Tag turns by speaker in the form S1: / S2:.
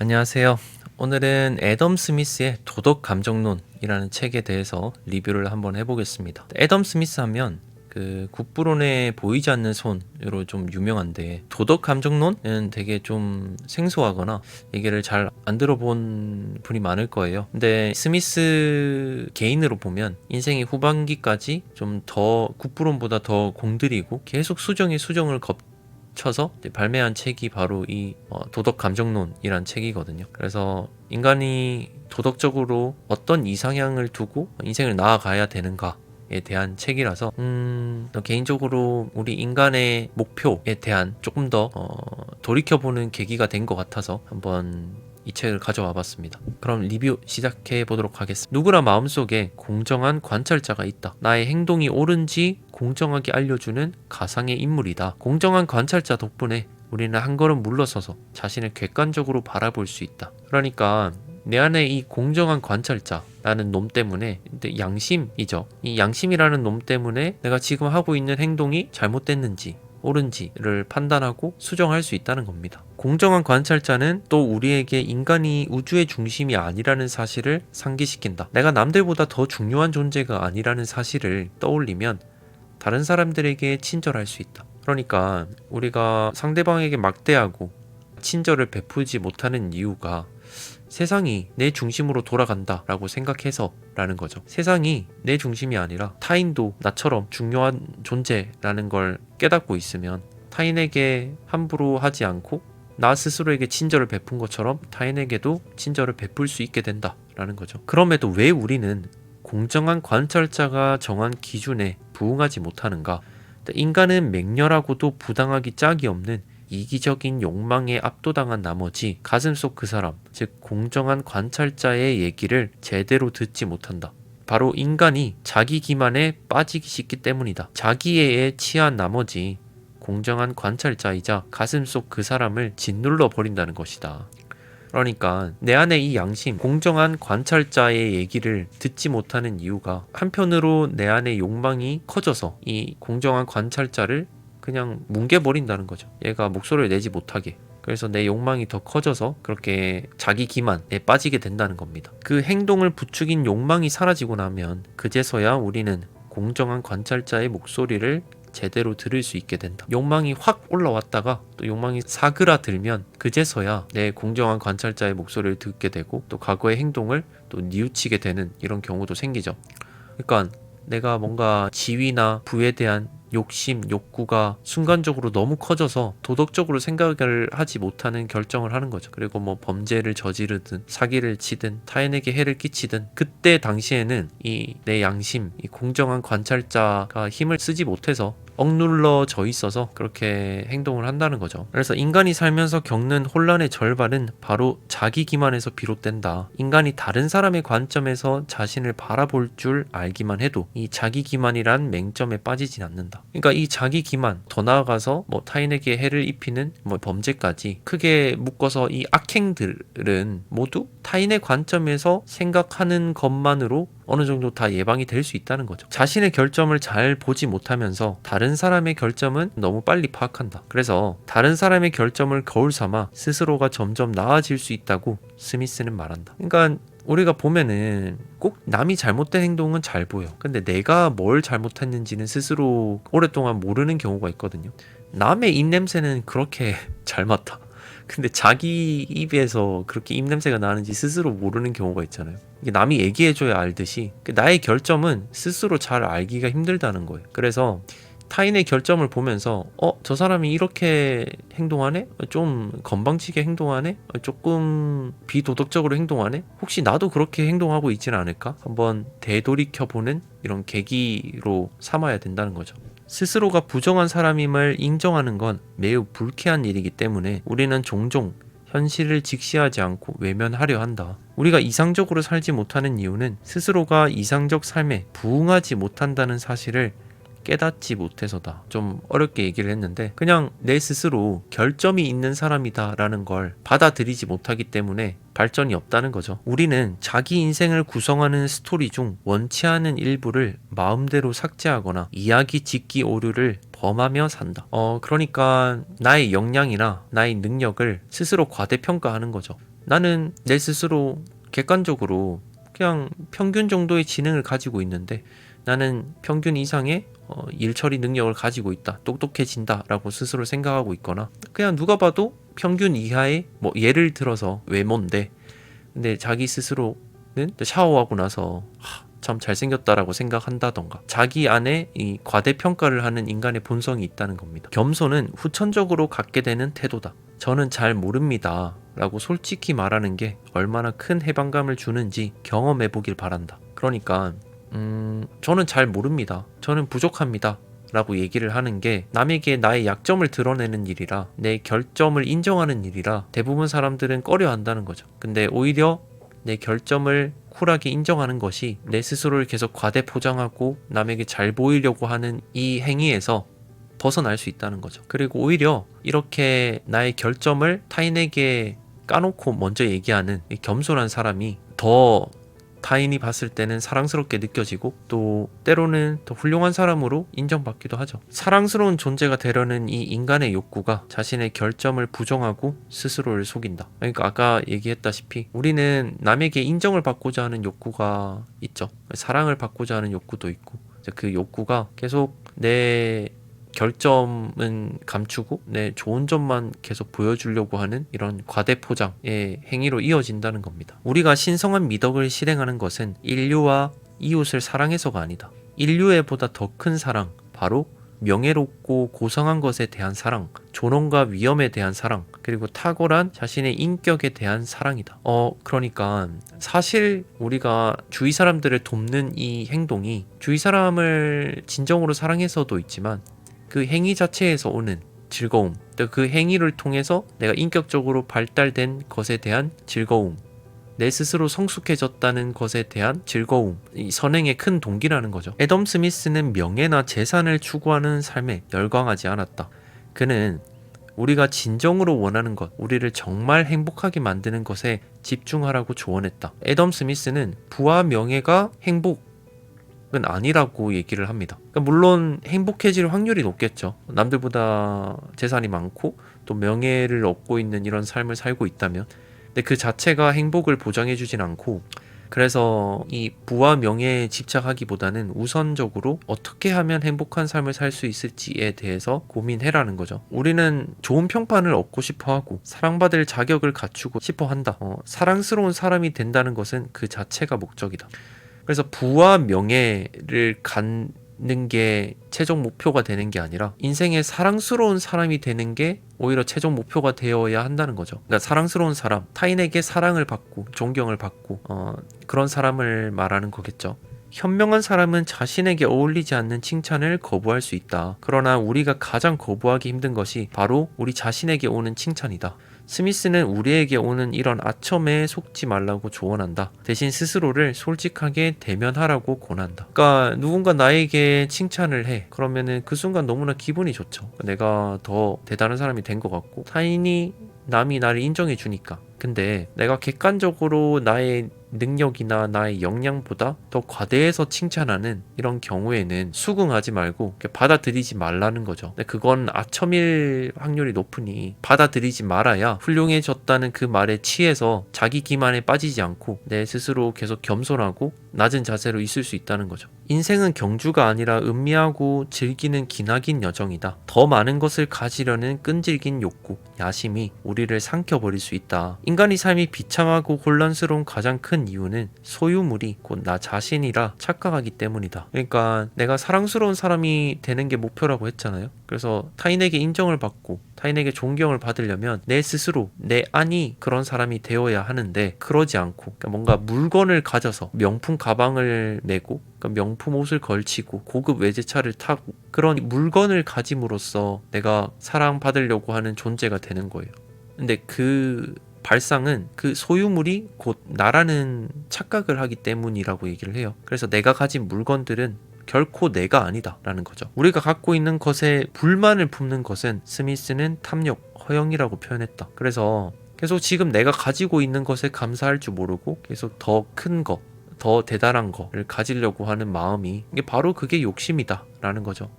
S1: 안녕하세요. 오늘은 애덤 스미스의 도덕 감정론이라는 책에 대해서 리뷰를 한번 해보겠습니다. 애덤 스미스 하면 그 국부론에 보이지 않는 손으로 좀 유명한데 도덕 감정론은 되게 좀 생소하거나 얘기를 잘 안 들어본 분이 많을 거예요. 근데 스미스 개인으로 보면 인생의 후반기까지 좀 더 국부론보다 더 공들이고 계속 수정에 수정을 겁 쳐서 발매한 책이 바로 이 어, 도덕 감정론이란 책이거든요. 그래서 인간이 도덕적으로 어떤 이상향을 두고 인생을 나아가야 되는가 에 대한 책이라서 음, 또 개인적으로 우리 인간의 목표에 대한 조금 더 어, 돌이켜보는 계기가 된 것 같아서 한번 이 책을 가져와 봤습니다. 그럼 리뷰 시작해 보도록 하겠습니다. 누구나 마음속에 공정한 관찰자가 있다. 나의 행동이 옳은지 공정하게 알려주는 가상의 인물이다. 공정한 관찰자 덕분에 우리는 한 걸음 물러서서 자신을 객관적으로 바라볼 수 있다. 그러니까 내 안에 이 공정한 관찰자 라는 놈 때문에 양심이죠. 이 양심이라는 놈 때문에 내가 지금 하고 있는 행동이 잘못됐는지 옳은지를 판단하고 수정할 수 있다는 겁니다. 공정한 관찰자는 또 우리에게 인간이 우주의 중심이 아니라는 사실을 상기시킨다. 내가 남들보다 더 중요한 존재가 아니라는 사실을 떠올리면 다른 사람들에게 친절할 수 있다. 그러니까 우리가 상대방에게 막대하고 친절을 베풀지 못하는 이유가 세상이 내 중심으로 돌아간다 라고 생각해서 라는 거죠. 세상이 내 중심이 아니라 타인도 나처럼 중요한 존재라는 걸 깨닫고 있으면 타인에게 함부로 하지 않고 나 스스로에게 친절을 베푼 것처럼 타인에게도 친절을 베풀 수 있게 된다라는 거죠. 그럼에도 왜 우리는 공정한 관찰자가 정한 기준에 부응하지 못하는가? 인간은 맹렬하고도 부당하기 짝이 없는 이기적인 욕망에 압도당한 나머지 가슴 속 그 사람, 즉 공정한 관찰자의 얘기를 제대로 듣지 못한다. 바로 인간이 자기 기만에 빠지기 쉽기 때문이다. 자기애에 취한 나머지 공정한 관찰자이자 가슴 속 그 사람을 짓눌러 버린다는 것이다. 그러니까 내 안에 이 양심, 공정한 관찰자의 얘기를 듣지 못하는 이유가 한편으로 내 안에 욕망이 커져서 이 공정한 관찰자를 그냥 뭉개버린다는 거죠. 얘가 목소리를 내지 못하게. 그래서 내 욕망이 더 커져서 그렇게 자기 기만에 빠지게 된다는 겁니다. 그 행동을 부추긴 욕망이 사라지고 나면 그제서야 우리는 공정한 관찰자의 목소리를 제대로 들을 수 있게 된다. 욕망이 확 올라왔다가 또 욕망이 사그라들면 그제서야 내 공정한 관찰자의 목소리를 듣게 되고 또 과거의 행동을 또 뉘우치게 되는 이런 경우도 생기죠. 그러니까 내가 뭔가 지위나 부에 대한 욕심, 욕구가 순간적으로 너무 커져서 도덕적으로 생각을 하지 못하는 결정을 하는 거죠. 그리고 뭐 범죄를 저지르든 사기를 치든 타인에게 해를 끼치든 그때 당시에는 이 내 양심, 이 공정한 관찰자가 힘을 쓰지 못해서 억눌러져 있어서 그렇게 행동을 한다는 거죠. 그래서 인간이 살면서 겪는 혼란의 절반은 바로 자기 기만에서 비롯된다. 인간이 다른 사람의 관점에서 자신을 바라볼 줄 알기만 해도 이 자기 기만이란 맹점에 빠지진 않는다. 그러니까 이 자기 기만 더 나아가서 뭐 타인에게 해를 입히는 뭐 범죄까지 크게 묶어서 이 악행들은 모두 타인의 관점에서 생각하는 것만으로 어느 정도 다 예방이 될 수 있다는 거죠. 자신의 결점을 잘 보지 못하면서 다른 사람의 결점은 너무 빨리 파악한다. 그래서 다른 사람의 결점을 거울 삼아 스스로가 점점 나아질 수 있다고 스미스는 말한다. 그러니까 우리가 보면은 꼭 남이 잘못된 행동은 잘 보여. 근데 내가 뭘 잘못했는지는 스스로 오랫동안 모르는 경우가 있거든요. 남의 입냄새는 그렇게 잘 맡아. 근데 자기 입에서 그렇게 입냄새가 나는지 스스로 모르는 경우가 있잖아요. 이게 남이 얘기해줘야 알듯이 그 나의 결점은 스스로 잘 알기가 힘들다는 거예요. 그래서 타인의 결점을 보면서 어 저 사람이 이렇게 행동하네 좀 건방지게 행동하네 조금 비도덕적으로 행동하네 혹시 나도 그렇게 행동하고 있지는 않을까 한번 되돌이켜 보는 이런 계기로 삼아야 된다는 거죠. 스스로가 부정한 사람임을 인정하는 건 매우 불쾌한 일이기 때문에 우리는 종종 현실을 직시하지 않고 외면하려 한다. 우리가 이상적으로 살지 못하는 이유는 스스로가 이상적 삶에 부응하지 못한다는 사실을 깨닫지 못해서다. 좀 어렵게 얘기를 했는데 그냥 내 스스로 결점이 있는 사람이다라는 걸 받아들이지 못하기 때문에 발전이 없다는 거죠. 우리는 자기 인생을 구성하는 스토리 중 원치 않은 일부를 마음대로 삭제하거나 이야기 짓기 오류를 범하며 산다. 어, 그러니까 나의 역량이나 나의 능력을 스스로 과대평가하는 거죠. 나는 내 스스로 객관적으로 그냥 평균 정도의 지능을 가지고 있는데 나는 평균 이상의 어, 일 처리 능력을 가지고 있다. 똑똑해진다라고 스스로 생각하고 있거나 그냥 누가 봐도 평균 이하의 뭐 예를 들어서 외모인데 근데 자기 스스로는 샤워하고 나서 하, 참 잘생겼다라고 생각한다던가 자기 안에 이 과대평가를 하는 인간의 본성이 있다는 겁니다. 겸손은 후천적으로 갖게 되는 태도다. 저는 잘 모릅니다. 라고 솔직히 말하는 게 얼마나 큰 해방감을 주는지 경험해 보길 바란다. 그러니까, 음, 저는 잘 모릅니다. 저는 부족합니다. 라고 얘기를 하는 게 남에게 나의 약점을 드러내는 일이라 내 결점을 인정하는 일이라 대부분 사람들은 꺼려 한다는 거죠. 근데 오히려 내 결점을 쿨하게 인정하는 것이 내 스스로를 계속 과대 포장하고 남에게 잘 보이려고 하는 이 행위에서 벗어날 수 있다는 거죠. 그리고 오히려 이렇게 나의 결점을 타인에게 까놓고 먼저 얘기하는 이 겸손한 사람이 더 타인이 봤을 때는 사랑스럽게 느껴지고 또 때로는 더 훌륭한 사람으로 인정받기도 하죠. 사랑스러운 존재가 되려는 이 인간의 욕구가 자신의 결점을 부정하고 스스로를 속인다. 그러니까 아까 얘기했다시피 우리는 남에게 인정을 받고자 하는 욕구가 있죠. 사랑을 받고자 하는 욕구도 있고 그 욕구가 계속 내 결점은 감추고 내 좋은 점만 계속 보여주려고 하는 이런 과대 포장의 행위로 이어진다는 겁니다. 우리가 신성한 미덕을 실행하는 것은 인류와 이웃을 사랑해서가 아니다. 인류에 보다 더 큰 사랑, 바로 명예롭고 고상한 것에 대한 사랑, 존엄과 위험에 대한 사랑, 그리고 탁월한 자신의 인격에 대한 사랑이다. 어, 그러니까 사실 우리가 주위 사람들을 돕는 이 행동이 주위 사람을 진정으로 사랑해서도 있지만 그 행위 자체에서 오는 즐거움, 또그 행위를 통해서 내가 인격적으로 발달된 것에 대한 즐거움, 내 스스로 성숙해졌다는 것에 대한 즐거움, 이 선행의 큰 동기라는 거죠. 애덤 스미스는 명예나 재산을 추구하는 삶에 열광하지 않았다. 그는 우리가 진정으로 원하는 것, 우리를 정말 행복하게 만드는 것에 집중하라고 조언했다. 애덤 스미스는 부와 명예가 행복, 은 아니라고 얘기를 합니다. 그러니까 물론 행복해질 확률이 높겠죠. 남들보다 재산이 많고 또 명예를 얻고 있는 이런 삶을 살고 있다면. 근데 그 자체가 행복을 보장해주진 않고 그래서 이 부와 명예에 집착하기보다는 우선적으로 어떻게 하면 행복한 삶을 살 수 있을지에 대해서 고민해라는 거죠. 우리는 좋은 평판을 얻고 싶어 하고 사랑받을 자격을 갖추고 싶어 한다. 어, 사랑스러운 사람이 된다는 것은 그 자체가 목적이다. 그래서 부와 명예를 갖는 게 최종 목표가 되는 게 아니라 인생에 사랑스러운 사람이 되는 게 오히려 최종 목표가 되어야 한다는 거죠. 그러니까 사랑스러운 사람, 타인에게 사랑을 받고 존경을 받고 어, 그런 사람을 말하는 거겠죠. 현명한 사람은 자신에게 어울리지 않는 칭찬을 거부할 수 있다. 그러나 우리가 가장 거부하기 힘든 것이 바로 우리 자신에게 오는 칭찬이다. 스미스는 우리에게 오는 이런 아첨에 속지 말라고 조언한다. 대신 스스로를 솔직하게 대면하라고 권한다. 그러니까 누군가 나에게 칭찬을 해. 그러면은 그 순간 너무나 기분이 좋죠. 내가 더 대단한 사람이 된 것 같고 타인이 남이 나를 인정해 주니까. 근데 내가 객관적으로 나의 능력이나 나의 역량보다 더 과대해서 칭찬하는 이런 경우에는 수긍하지 말고 받아들이지 말라는 거죠. 근데 그건 아첨일 확률이 높으니 받아들이지 말아야 훌륭해졌다는 그 말에 취해서 자기 기만에 빠지지 않고 내 스스로 계속 겸손하고 낮은 자세로 있을 수 있다는 거죠. 인생은 경주가 아니라 음미하고 즐기는 기나긴 여정이다. 더 많은 것을 가지려는 끈질긴 욕구, 야심이 우리를 삼켜버릴 수 있다. 인간의 삶이 비참하고 혼란스러운 가장 큰 이유는 소유물이 곧 나 자신이라 착각하기 때문이다. 그러니까 내가 사랑스러운 사람이 되는 게 목표라고 했잖아요. 그래서 타인에게 인정을 받고 타인에게 존경을 받으려면 내 스스로 내 안이 그런 사람이 되어야 하는데 그러지 않고 그러니까 뭔가 물건을 가져서 명품 가방을 메고 그러니까 명품 옷을 걸치고 고급 외제차를 타고 그런 물건을 가짐으로써 내가 사랑받으려고 하는 존재가 되는 거예요. 근데 그 발상은 그 소유물이 곧 나라는 착각을 하기 때문이라고 얘기를 해요. 그래서 내가 가진 물건들은 결코 내가 아니다라는 거죠. 우리가 갖고 있는 것에 불만을 품는 것은 스미스는 탐욕, 허영이라고 표현했다. 그래서 계속 지금 내가 가지고 있는 것에 감사할 줄 모르고 계속 더 큰 거, 더 대단한 거를 가지려고 하는 마음이 이게 바로 그게 욕심이다라는 거죠.